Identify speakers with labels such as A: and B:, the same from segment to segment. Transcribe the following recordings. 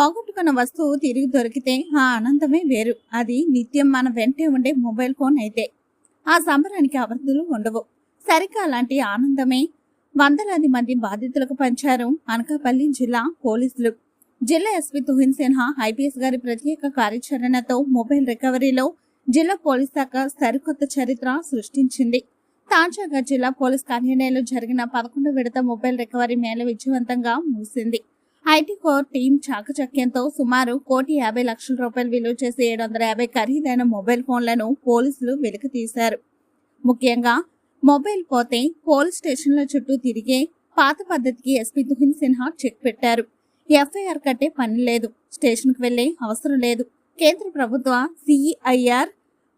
A: పోగొట్టుకున్న వస్తువు తిరిగి దొరికితే ఆ ఆనందమే వేరు. అది నిత్యం మన వెంటే ఉండే మొబైల్ ఫోన్ అయితే. ఆ సంబరానికి అవధులు ఉండవు. సరిగ్గా అలాంటి ఆనందమే. వందలాది మంది బాధితులకు పంచారు అనకాపల్లి జిల్లా పోలీసులు. జిల్లా ఎస్పీ తుహిన్ సిన్హా ఐపీఎస్ గారి ప్రత్యేక కార్యాచరణతో మొబైల్ రికవరీలో జిల్లా పోలీస్ శాఖ సరికొత్త చరిత్ర సృష్టించింది. తాజాగా జిల్లా పోలీస్ కార్యాలయంలో జరిగిన పదకొండు విడత మొబైల్ రికవరీ మేళ విజయవంతంగా ముగిసింది. ఐటీ కోర్ టీం చాకచక్యంతో సుమారు కోటి యాభై లక్షల రూపాయలు విలువ చేసే ఏడు వందల యాభై ఖరీదైన మొబైల్ ఫోన్లను పోలీసులు వెలికి తీశారు ముఖ్యంగా మొబైల్ పోతే పోలీస్ స్టేషన్ల చుట్టూ తిరిగే పాత పద్ధతికి ఎస్పీ దుహిన్ సిన్హా చెక్ పెట్టారు. ఎఫ్ఐఆర్ కట్టే పని లేదు స్టేషన్కి వెళ్ళే అవసరం లేదు. కేంద్ర ప్రభుత్వ సిఈఐఆర్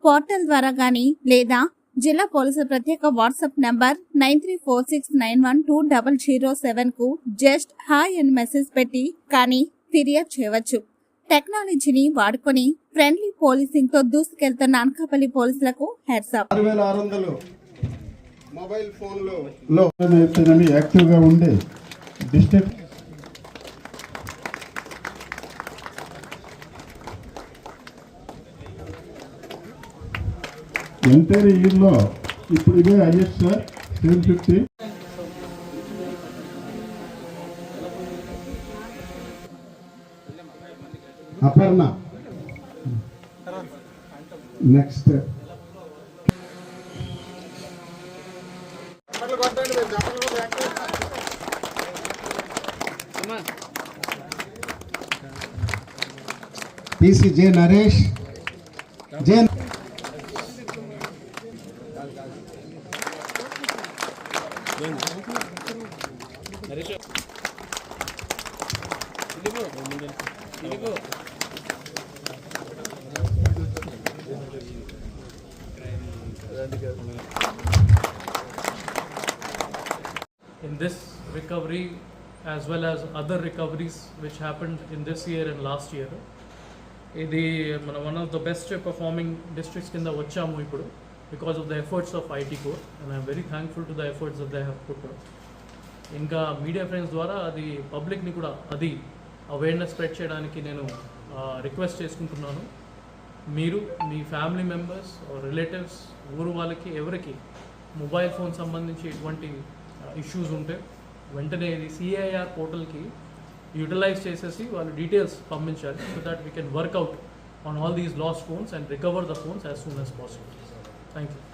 A: పోర్టల్ ద్వారా కానీ లేదా జిల్లా పోలీసుల ప్రత్యేక WhatsApp number nine three four six nine one two double zero సెవెన్కు just hi అని మెసేజ్ పెట్టి కానీ ఫిర్యాదు చేయవచ్చు. టెక్నాలజీని వాడుకొని ఫ్రెండ్లీ పోలీసింగ్తో దూసుకెళ్తున్న అనకాపల్లి పోలీసులకు హెడ్సప్.
B: మొబైల్ ఫోన్లో
C: యాక్టివ్గా ఉండే డిస్ట్రిక్ట్ ఎంటైర్ ఇయర్లో ఇప్పుడు ఇదే highest sir seven fifty Aparna. Next
B: చప్పట్లు
C: TC J Naresh J
D: in this recovery as well as other recoveries which happened in this year and last year ఇది మన one of the best performing districts కింద వచ్చాము ఇప్పుడు because of the efforts of IT core and I'm very thankful to the efforts of the have put ఇంకా media friends ద్వారా అది పబ్లిక్ని కూడా అది అవేర్నెస్ స్ప్రెడ్ చేయడానికి నేను రిక్వెస్ట్ చేసుకుంటున్నాను. మీరు మీ ఫ్యామిలీ మెంబర్స్ రిలేటివ్స్ ఊరు వాళ్ళకి ఎవరికి మొబైల్ ఫోన్ సంబంధించి ఎటువంటి ఇష్యూస్ ఉంటే వెంటనే ఇది సిఐఆర్ పోర్టల్కి యూటిలైజ్ చేసేసి వాళ్ళు డీటెయిల్స్ పంపించాలి. So that we can work out on all these lost phones and recover the phones as soon as possible Thank you.